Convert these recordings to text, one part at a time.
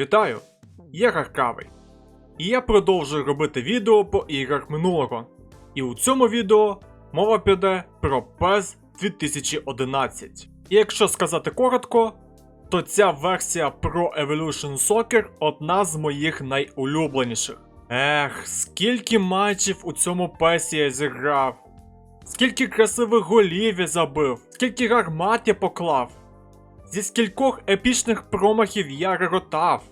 Вітаю! Я Гаркавий. І я продовжую робити відео по іграх минулого. І у цьому відео мова піде про PES 2011. І якщо сказати коротко, то ця версія Pro Evolution Soccer одна з моїх найулюбленіших. Ех, скільки матчів у цьому PES я зіграв, скільки красивих голів я забив, скільки гармат я поклав. Зі скількох епічних промахів я реготав.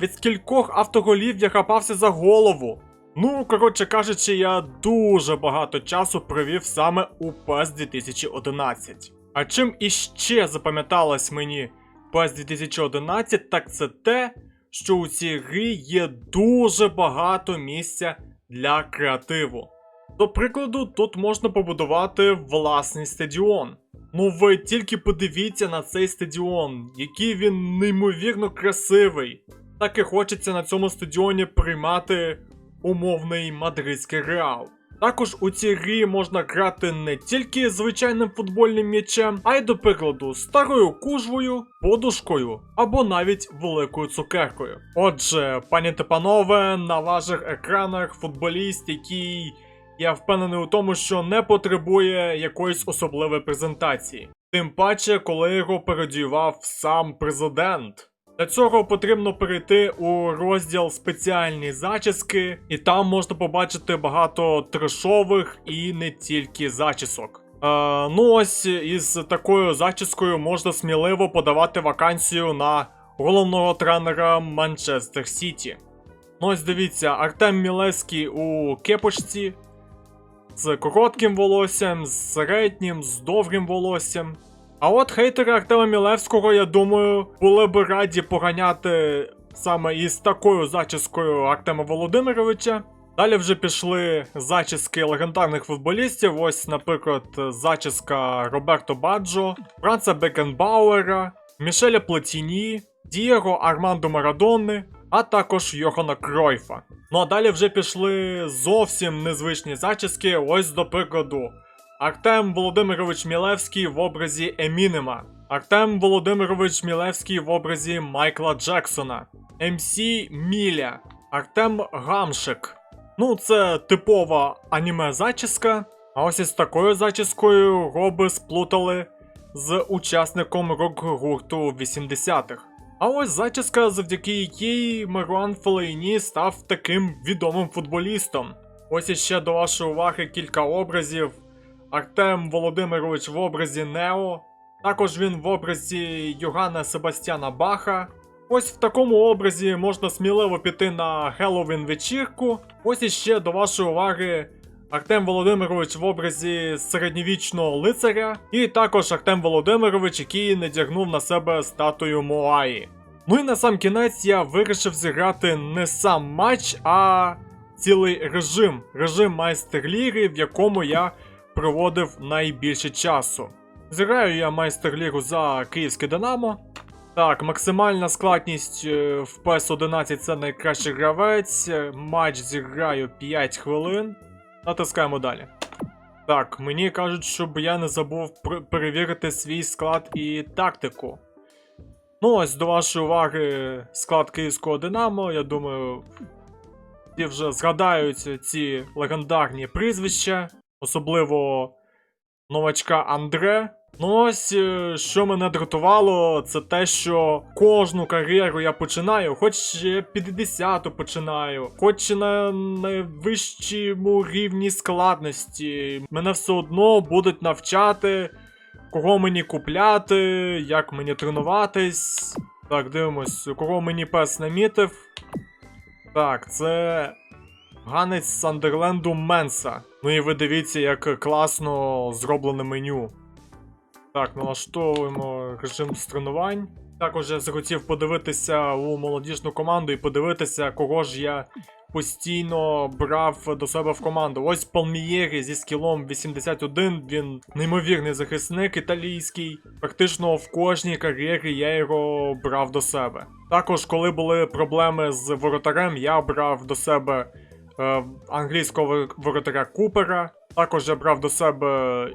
Від скількох автоголів я хапався за голову. Ну, коротше кажучи, я дуже багато часу провів саме у PES 2011. А чим іще запам'яталось мені PES 2011, так це те, що у цій грі є дуже багато місця для креативу. До прикладу, тут можна побудувати власний стадіон. Ну ви тільки подивіться на цей стадіон, який він неймовірно красивий. Так і хочеться на цьому стадіоні приймати умовний мадридський реал. Також у цій грі можна грати не тільки звичайним футбольним м'ячем, а й, до прикладу, старою кужвою, подушкою або навіть великою цукеркою. Отже, пані та панове, на ваших екранах футболіст, який я впевнений у тому, що не потребує якоїсь особливої презентації. Тим паче, коли його пародіював сам президент. Для цього потрібно перейти у розділ спеціальні зачіски, і там можна побачити багато трешових і не тільки зачісок. Е, ну ось із такою зачіскою можна сміливо подавати вакансію на головного тренера Манчестер Сіті. Ну ось дивіться, Артем Мілевський у кепочці, з коротким волоссям, з середнім, з довгим волоссям. А от хейтери Артема Мілевського, я думаю, були б раді поганяти саме із такою зачіскою Артема Володимировича. Далі вже пішли зачіски легендарних футболістів. Ось, наприклад, зачіска Роберто Баджо, Франца Бекенбауера, Мішеля Платіні, Дієго Армандо Марадони, а також Йохана Кройфа. Ну а далі вже пішли зовсім незвичні зачіски. Ось до прикладу. Артем Володимирович Мілевський в образі Емінема. Артем Володимирович Мілевський в образі Майкла Джексона. МС Міля. Артем Гамшик. Ну, це типова аніме зачіска. А ось із такою зачіскою роби сплутали з учасником рок-гурту 80-х. А ось зачіска, завдяки якій Маруан Фелейні став таким відомим футболістом. Ось іще до вашої уваги кілька образів. Артем Володимирович в образі Нео. Також він в образі Йоганна Себастьяна Баха. Ось в такому образі можна сміливо піти на Хеллоуін вечірку. Ось іще до вашої уваги Артем Володимирович в образі середньовічного лицаря. І також Артем Володимирович, який надягнув на себе статую Моаї. Ну і на сам кінець я вирішив зіграти не сам матч, а цілий режим. Режим майстер ліги, в якому я проводив найбільше часу. Зіграю я майстер лігу за Київське Динамо. Так, максимальна складність е, в PES 11 це найкращий гравець. Е, Матч зіграю 5 хвилин. Натискаємо далі. Так, мені кажуть, щоб я не забув перевірити свій склад і тактику. Ну, ось до вашої уваги склад київського Динамо. Я думаю, всі вже згадають ці легендарні прізвища, особливо новачка Андре. Ну ось, е, що мене дратувало, це те, що кожну кар'єру я починаю, хоч ще 50-ту починаю, хоч на найвищому рівні складності. Мене все одно будуть навчати, кого мені купляти, як мені тренуватись. Так, дивимось, кого мені пес намітив. Так, це Ганець Сандерленду Менса. Ну і ви дивіться, як класно зроблене меню. Так, налаштовуємо режим з тренувань. Також я захотів подивитися у молодіжну команду і подивитися, кого ж я постійно брав до себе в команду. Ось Палмієрі зі скілом 81, він неймовірний захисник італійський. Практично в кожній кар'єрі я його брав до себе. Також, коли були проблеми з воротарем, я брав до себе е, англійського воротаря Купера. Також я брав до себе,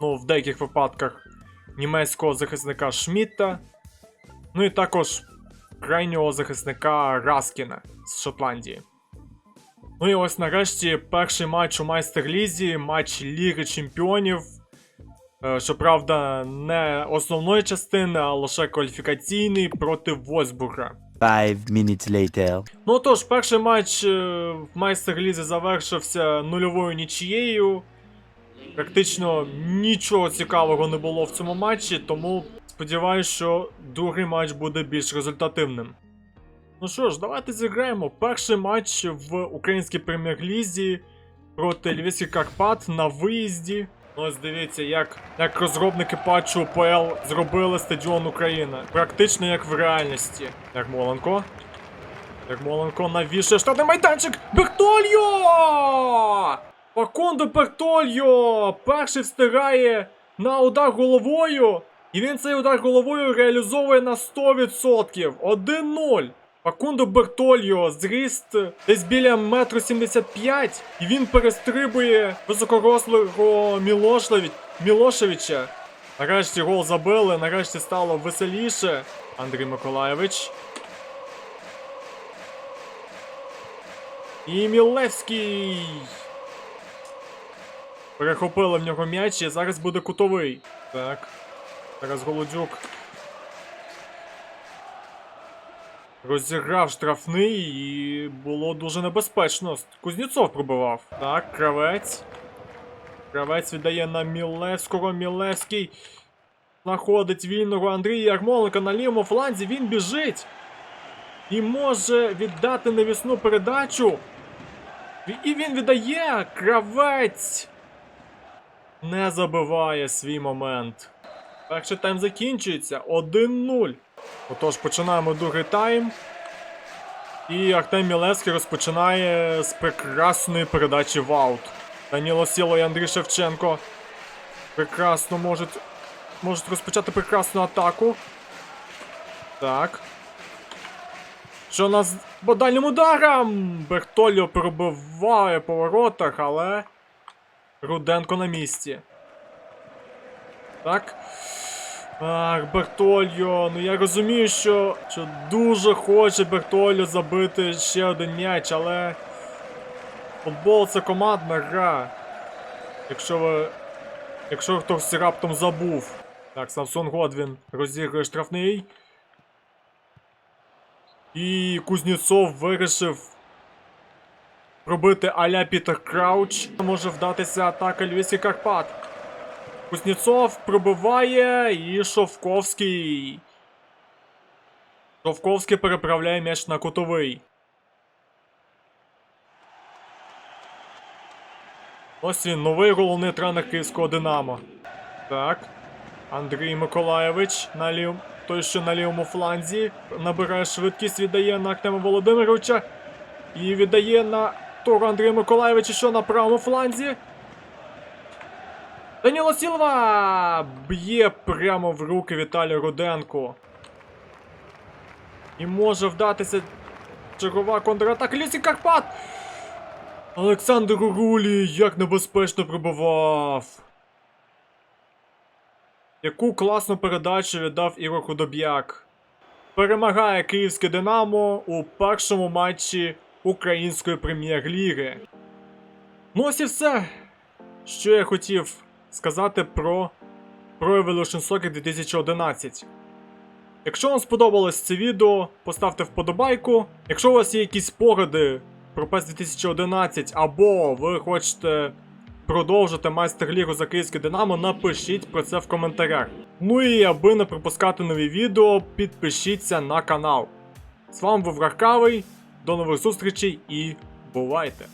ну, в деяких випадках, німецького захисника Шмітта. Ну і також крайнього захисника Раскіна з Шотландії. Ну і ось нарешті перший матч у майстер-лізі, матч Ліги Чемпіонів. Е, Щоправда, не основної частини, а лише кваліфікаційний проти Вольсбурга. Five minutes later. Ну тож, перший матч е, в майстер-лізі завершився нульовою нічією. Практично нічого цікавого не було в цьому матчі, тому сподіваюся, що другий матч буде більш результативним. Ну що ж, давайте зіграємо перший матч в українській прем'єр-лізі проти Львівських Карпат на виїзді. Ну, Ось дивіться, як, як розробники патчу УПЛ зробили стадіон Україна. Практично як в реальності. Як Моленко. Ярмоленко навішує штатний майданчик. Бертольо! Факундо Бертольо! Перший встигає на удар головою. І він цей удар головою реалізовує на 100%. 1-0. Факундо Бертольо зріст десь біля метру 75. І він перестрибує високорослого Мілошлеві... Мілошевича. Нарешті гол забили, нарешті стало веселіше. Андрій Миколаєвич. І Мілевський. Перехопили в нього м'яч і зараз буде кутовий. Так. Зараз Голодюк. Розіграв штрафний і було дуже небезпечно. Кузнєцов пробивав. Так, кравець. Кравець віддає на Мілевського. Мілевський знаходить вільного Андрія Ярмоленка на лівому фланзі. Він біжить. І може віддати навісну передачу. І він віддає кравець. Не забиває свій момент. Перший тайм закінчується 1-0. Отож, починаємо другий тайм. І Артем Мілевський розпочинає з прекрасної передачі в аут. Даніло Сіло і Андрій Шевченко прекрасно можуть, можуть розпочати прекрасну атаку. Так. Що у нас по дальнім ударам? Бертольо пробиває по воротах, але. Руденко на місці. Так. Ах, Бертольо. Ну я розумію, що, що дуже хоче Бертольо забити ще один м'яч, але. Футбол це командна гра. Якщо ви. Якщо хтось раптом забув. Так, Самсон Годвін розігрує штрафний. І Кузнєцов вирішив пробити аля Пітер Крауч. Може вдатися атака Львівських Карпат. Кузнєцов пробиває і Шовковський. Шовковський переправляє м'яч на кутовий. Ось він, новий головний тренер київського Динамо. Так. Андрій Миколаєвич на лів... той, що на лівому фланзі, набирає швидкість, віддає на Артема Володимировича. І віддає на того Андрія Миколаєвича, що на правому фланзі. Даніло Сілва б'є прямо в руки Віталію Руденку. І може вдатися чергова контратака Лісі Карпат. Олександр Рулі як небезпечно пробивав. Яку класну передачу віддав Ігор Худоб'як. Перемагає київське Динамо у першому матчі Української прем'єр-ліги. Ну ось і все, що я хотів сказати про Pro Evolution Soccer 2011. Якщо вам сподобалось це відео, поставте вподобайку. Якщо у вас є якісь спогади про PES 2011 або ви хочете продовжити майстер-лігу за київське Динамо, напишіть про це в коментарях. Ну і аби не пропускати нові відео, підпишіться на канал. З вами був Раркавий, до нових зустрічей і бувайте!